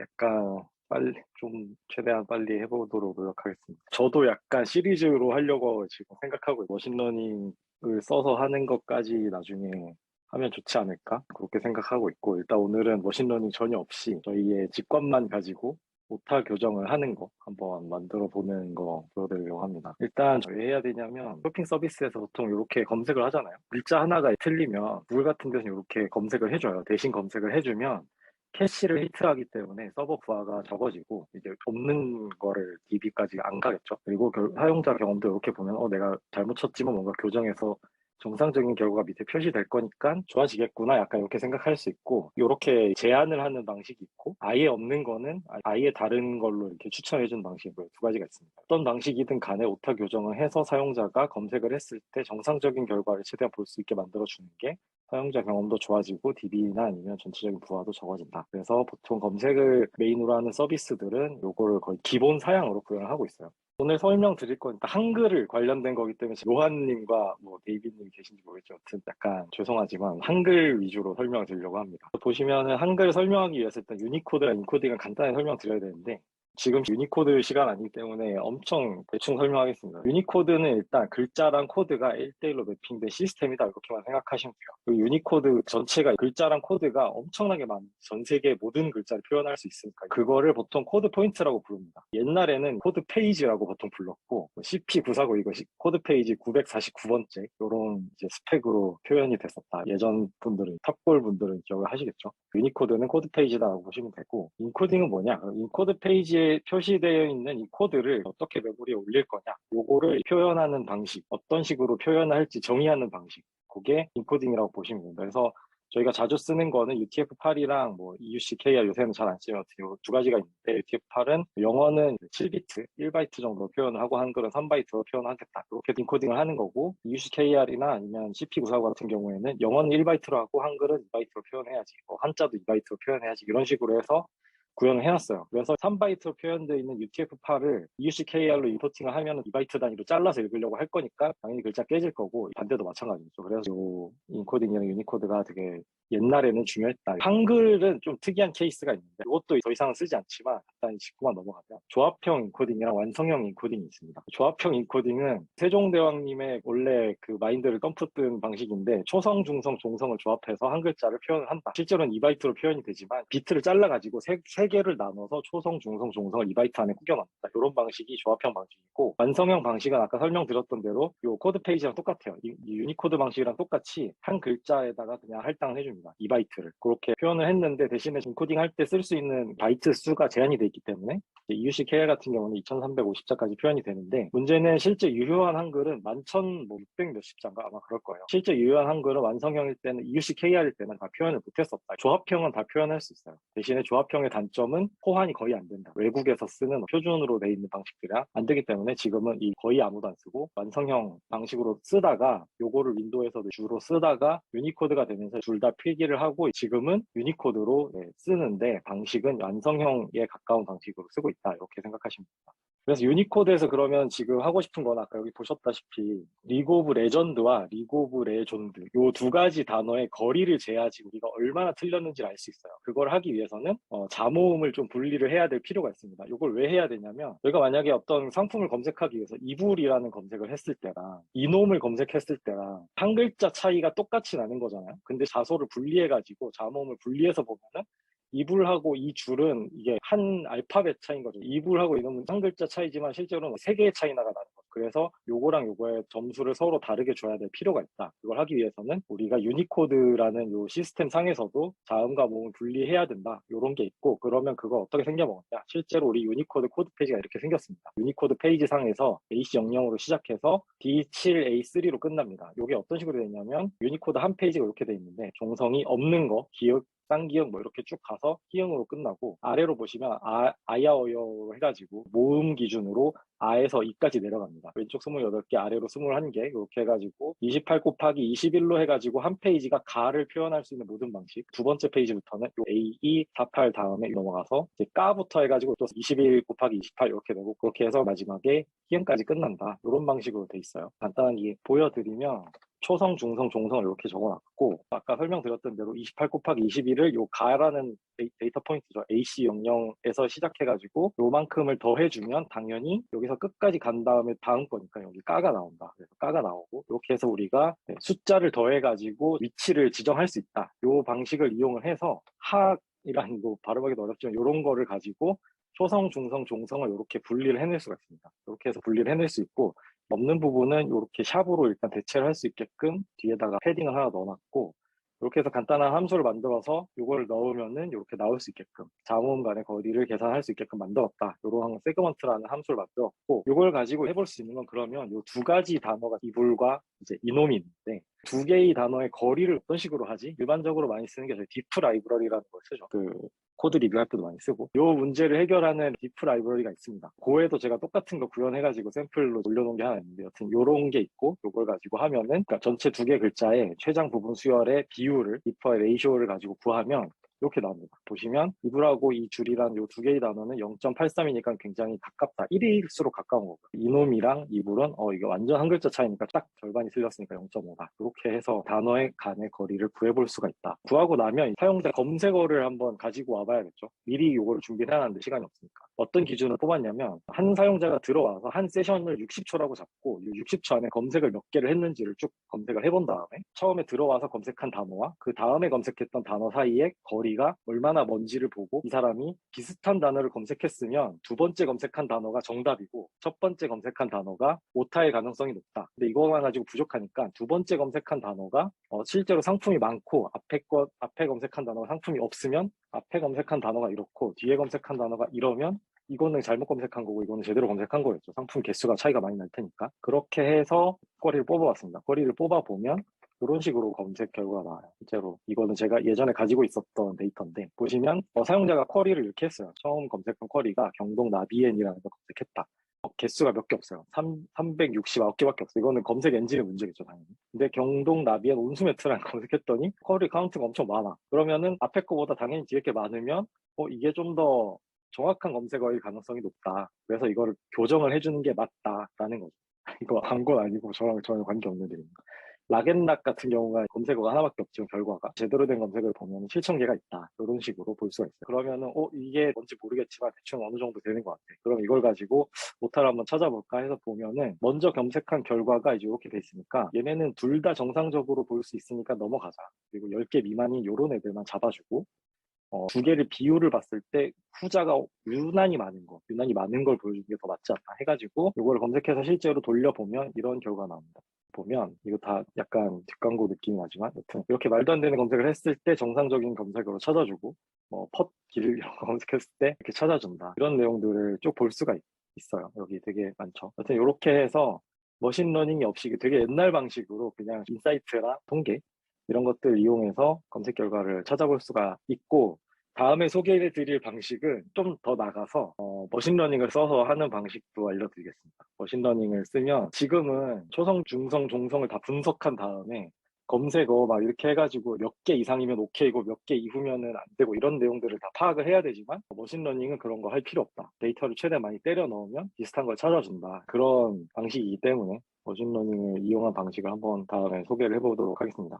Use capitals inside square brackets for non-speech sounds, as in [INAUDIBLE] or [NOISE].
약간 빨리 좀 최대한 빨리 해보도록 노력하겠습니다. 저도 약간 시리즈로 하려고 지금 생각하고. 머신러닝을 써서 하는 것까지 나중에 하면 좋지 않을까 그렇게 생각하고 있고 일단 오늘은 머신러닝 전혀 없이 저희의 직관만 가지고 오타 교정을 하는 거 한번 만들어 보는 거 보여드리려고 합니다. 일단 왜 해야 되냐면 쇼핑 서비스에서 보통 이렇게 검색을 하잖아요. 글자 하나가 틀리면 구글 같은 데서는 이렇게 검색을 해줘요. 대신 검색을 해주면 캐시를 히트하기 때문에 서버 부하가 적어지고 이제 없는 거를 DB까지 안 가겠죠. 그리고 결- 사용자 경험도 이렇게 보면 어 내가 잘못 쳤지만 뭔가 교정해서 정상적인 결과가 밑에 표시될 거니까 좋아지겠구나 약간 이렇게 생각할 수 있고 이렇게 제한을 하는 방식이 있고 아예 없는 거는 아예 다른 걸로 이렇게 추천해 준 방식이 두 가지가 있습니다. 어떤 방식이든 간에 오타 교정을 해서 사용자가 검색을 했을 때 정상적인 결과를 최대한 볼 수 있게 만들어 주는 게 사용자 경험도 좋아지고 DB나 아니면 전체적인 부하도 적어진다. 그래서 보통 검색을 메인으로 하는 서비스들은 요거를 거의 기본 사양으로 구현을 하고 있어요. 오늘 설명 드릴 건 한글을 관련된 거기 때문에 요한님과 뭐 데이비님 계신지. 아무튼 약간 죄송하지만 한글 위주로 설명을 드리려고 합니다. 보시면은 한글 설명하기 위해서 일단 유니코드랑 인코딩을 간단히 설명드려야 되는데 지금 유니코드 시간 아니기 때문에 엄청 대충 설명하겠습니다. 유니코드는 일단 글자랑 코드가 1대1로 매핑된 시스템이다 이렇게만 생각하시면 돼요. 그 유니코드 전체가 글자랑 코드가 엄청나게 많은 전 세계 모든 글자를 표현할 수 있으니까 그거를 보통 코드 포인트라고 부릅니다. 옛날에는 코드 페이지라고 보통 불렀고 CP949 이거 코드 페이지 949번째 이런 이제 스펙으로 표현이 됐었다. 예전 분들은 탑골 분들은 기억을 하시겠죠. 유니코드는 코드 페이지다라고 보시면 되고 인코딩은 뭐냐? 인코드 페이지에 표시되어 있는 이 코드를 어떻게 메모리에 올릴 거냐 요거를 표현하는 방식 어떤 식으로 표현할지 정의하는 방식 그게 인코딩이라고 보시면 됩니다 그래서 저희가 자주 쓰는 거는 UTF-8이랑 뭐 EUCKR 요새는 잘 안 쓰면 두 가지가 있는데 UTF-8은 영어는 7비트, 1바이트 정도 표현을 하고 한글은 3바이트로 표현하겠다. 이렇게 인코딩을 하는 거고 EUCKR이나 아니면 CP949 같은 경우에는 영어는 1바이트로 하고 한글은 2바이트로 표현해야지. 뭐 한자도 2바이트로 표현해야지. 이런 식으로 해서 구현을 해놨어요. 그래서 3바이트로 표현되어 있는 UTF-8을 EUCKR로 임포팅을 하면 2바이트 단위로 잘라서 읽으려고 할 거니까 당연히 글자 깨질 거고 반대도 마찬가지죠. 그래서 이 인코딩이랑 유니코드가 되게 옛날에는 중요했다. 한글은 좀 특이한 케이스가 있는데 이것도 더 이상은 쓰지 않지만 간단히 짚고만 넘어가면 조합형 인코딩이랑 완성형 인코딩이 있습니다. 조합형 인코딩은 세종대왕님의 원래 그 마인드를 덤프뜬 방식인데 초성, 중성, 종성을 조합해서 한 글자를 표현을 한다. 실제로는 2바이트로 표현이 되지만 비트를 잘라가지고 세, 세 개를 나눠서 초성, 중성, 종성을 2바이트 안에 꾸겨놨다. 이런 방식이 조합형 방식이고 완성형 방식은 아까 설명드렸던 대로 이 코드 페이지랑 똑같아요. 이, 이 유니코드 방식이랑 똑같이 한 글자에다가 그냥 할당을 해줍니다. 2바이트를 그렇게 표현을 했는데 대신에 인코딩 할 때 쓸 수 있는 바이트 수가 제한이 돼 있기 때문에 EUCKR 같은 경우는 2350자까지 표현이 되는데 문제는 실제 유효한 한글은 11,600 몇십 자인가 아마 그럴 거예요. 실제 유효한 한글은 완성형일 때는 EUCKR일 때는 다 표현을 못했었다. 조합형은 다 표현할 수 있어요. 대신에 조합형의 단점 은 호환이 거의 안 된다. 외국에서 쓰는 표준으로 돼 있는 방식들이랑 안 되기 때문에 지금은 이 거의 아무도 안 쓰고 완성형 방식으로 쓰다가 요거를 윈도우에서도 주로 쓰다가 유니코드가 되면서 둘 다 필기를 하고 지금은 유니코드로 네, 쓰는데 방식은 완성형에 가까운 방식으로 쓰고 있다. 이렇게 생각하시면 됩니다. 그래서 유니코드에서 그러면 지금 하고 싶은 건 아까 여기 보셨다시피 리그 오브 레전드와 리그 오브 레존드 요 두 가지 단어의 거리를 재야지 우리가 얼마나 틀렸는지를 알 수 있어요. 그걸 하기 위해서는 어, 자모음을 좀 분리를 해야 될 필요가 있습니다. 이걸 왜 해야 되냐면 저희가 만약에 어떤 상품을 검색하기 위해서 이불이라는 검색을 했을 때랑 이놈을 검색했을 때랑 한 글자 차이가 똑같이 나는 거잖아요. 근데 자소를 분리해가지고 자모음을 분리해서 보면은 이불하고 이 줄은 이게 한 알파벳 차이인 거죠. 이불하고 이놈은 한 글자 차이지만 실제로는 세 개의 차이나가 나는 거죠. 그래서 요거랑 요거의 점수를 서로 다르게 줘야 될 필요가 있다. 그걸 하기 위해서는 우리가 유니코드라는 요 시스템 상에서도 자음과 모음을 분리해야 된다. 요런 게 있고 그러면 그거 어떻게 생겨먹었냐. 실제로 우리 유니코드 코드 페이지가 이렇게 생겼습니다. 유니코드 페이지 상에서 AC00으로 시작해서 D7A3로 끝납니다. 요게 어떤 식으로 되냐면 유니코드 한 페이지가 이렇게 돼 있는데 종성이 없는 거, 기억, 쌍기역 뭐 이렇게 쭉 가서 희응으로 끝나고 아래로 보시면 아, 아야어여로 해가지고 모음 기준으로 아에서 이까지 내려갑니다. 왼쪽 28개 아래로 21개 이렇게 해가지고 28 곱하기 21로 해가지고 한 페이지가 가를 표현할 수 있는 모든 방식 두 번째 페이지부터는 A, 2, 4, 8 다음에 넘어가서 이제 까부터 해가지고 또 21 곱하기 28 이렇게 되고 그렇게 해서 마지막에 희응까지 끝난다 이런 방식으로 돼 있어요. 간단하게 보여드리면 초성, 중성, 종성을 이렇게 적어놨고 아까 설명드렸던 대로 28 곱하기 21을 요 가라는 데이- 데이터 포인트죠. AC 영영에서 시작해가지고 요만큼을 더해주면 당연히 여기서 끝까지 간 다음에 다음 거니까 여기 까가 나온다. 그래서 까가 나오고 이렇게 해서 우리가 네, 숫자를 더해가지고 위치를 지정할 수 있다. 요 방식을 이용을 해서 하이란 뭐 발음하기도 어렵지만 이런 거를 가지고 초성, 중성, 종성을 이렇게 분리를 해낼 수가 있습니다. 이렇게 해서 분리를 해낼 수 있고 없는 부분은 이렇게 샵으로 일단 대체를 할 수 있게끔 뒤에다가 패딩을 하나 넣어놨고 이렇게 해서 간단한 함수를 만들어서 이걸 넣으면은 이렇게 나올 수 있게끔 자음 간의 거리를 계산할 수 있게끔 만들었다. 이런 세그먼트라는 함수를 만들었고 이걸 가지고 해볼 수 있는 건 그러면 이 두 가지 단어가 이불과 이제 이놈이 있는데 두 개의 단어의 거리를 어떤 식으로 하지? 일반적으로 많이 쓰는 게 저희 디프 라이브러리라는 걸 쓰죠. 그 코드 리뷰할 때도 많이 쓰고 이 문제를 해결하는 디프 라이브러리가 있습니다. 고에도 제가 똑같은 거 구현해가지고 샘플로 올려놓은 게 하나 있는데 여튼 요런 게 있고 요걸 가지고 하면은 그러니까 전체 두 개 글자의 최장 부분 수열의 비율을 디퍼의 레이쇼를 가지고 구하면 이렇게 나옵니다. 보시면 이불하고 이 줄이란 요 두 개의 단어는 0.83이니까 굉장히 가깝다. 1일수록 가까운 거고 이놈이랑 이불은 어 이게 완전 한 글자 차이니까 딱 절반이 틀렸으니까 0.5다. 이렇게 해서 단어의 간의 거리를 구해볼 수가 있다. 구하고 나면 사용자 검색어를 한번 가지고 와봐야겠죠. 미리 요거를 준비를 해놨는데 시간이 없으니까. 어떤 기준을 뽑았냐면 한 사용자가 들어와서 한 세션을 60초라고 잡고 이 60초 안에 검색을 몇 개를 했는지를 쭉 검색을 해본 다음에 처음에 들어와서 검색한 단어와 그 다음에 검색했던 단어 사이의 거리 가 얼마나 먼지를 보고 이 사람이 비슷한 단어를 검색했으면 두 번째 검색한 단어가 정답이고 첫 번째 검색한 단어가 오타의 가능성이 높다. 근데 이거만 가지고 부족하니까 두 번째 검색한 단어가 어, 실제로 상품이 많고 앞에 것 앞에 검색한 단어가 상품이 없으면 앞에 검색한 단어가 이렇고 뒤에 검색한 단어가 이러면 이거는 잘못 검색한 거고 이거는 제대로 검색한 거였죠. 상품 개수가 차이가 많이 날 테니까. 그렇게 해서 쿼리를 뽑아봤습니다. 쿼리를 뽑아보면 이런 식으로 검색 결과가 나와요. 실제로 이거는 제가 예전에 가지고 있었던 데이터인데 보시면 어, 사용자가 쿼리를 이렇게 했어요. 처음 검색한 쿼리가 경동 나비엔이라는 걸 검색했다. 어, 개수가 몇 개 없어요. 3, 369개밖에 없어요. 이거는 검색 엔진의 문제겠죠, 당연히. 근데 경동 나비엔 온수 매트랑 검색했더니 쿼리 카운트가 엄청 많아. 그러면은 앞에 거보다 당연히 뒤에 게 많으면 어, 이게 좀더 정확한 검색어일 가능성이 높다. 그래서 이거를 교정을 해주는 게 맞다라는 거죠. [LAUGHS] 이거 광고는 아니고 저랑 전혀 관계없는 일입니다. 락앤락 같은 경우가 검색어가 하나밖에 없지만 결과가 제대로 된 검색을 보면 7천 개가 있다. 이런 식으로 볼 수가 있어요. 그러면은 어 이게 뭔지 모르겠지만 대충 어느 정도 되는 것 같아. 그럼 이걸 가지고 오타를 한번 찾아볼까 해서 보면은 먼저 검색한 결과가 이제 이렇게 돼 있으니까 얘네는 둘 다 정상적으로 볼 수 있으니까 넘어가자. 그리고 10개 미만인 요런 애들만 잡아주고 어, 두 개를 비율을 봤을 때 후자가 유난히 많은 거, 유난히 많은 걸 보여주는 게 더 맞지 않나 해가지고 이걸 검색해서 실제로 돌려보면 이런 결과가 나옵니다. 보면 이거 다 약간 뒷광고 느낌이 나지만 여튼 이렇게 말도 안 되는 검색을 했을 때 정상적인 검색어로 찾아주고 뭐펫길 이런 거 검색했을 때 이렇게 찾아준다. 이런 내용들을 쭉 볼 수가 있, 있어요. 여기 되게 많죠. 여튼 이렇게 해서 머신러닝이 없이 되게 옛날 방식으로 그냥 인사이트나 통계 이런 것들 이용해서 검색 결과를 찾아볼 수가 있고 다음에 소개해 드릴 방식은 좀 더 나가서 어, 머신러닝을 써서 하는 방식도 알려드리겠습니다. 머신러닝을 쓰면 지금은 초성, 중성, 종성을 다 분석한 다음에 검색어 막 이렇게 해가지고 몇 개 이상이면 오케이고 몇 개 이후면은 안 되고 이런 내용들을 다 파악을 해야 되지만 머신러닝은 그런 거 할 필요 없다. 데이터를 최대한 많이 때려 넣으면 비슷한 걸 찾아준다. 그런 방식이기 때문에 머신러닝을 이용한 방식을 한번 다음에 소개를 해보도록 하겠습니다.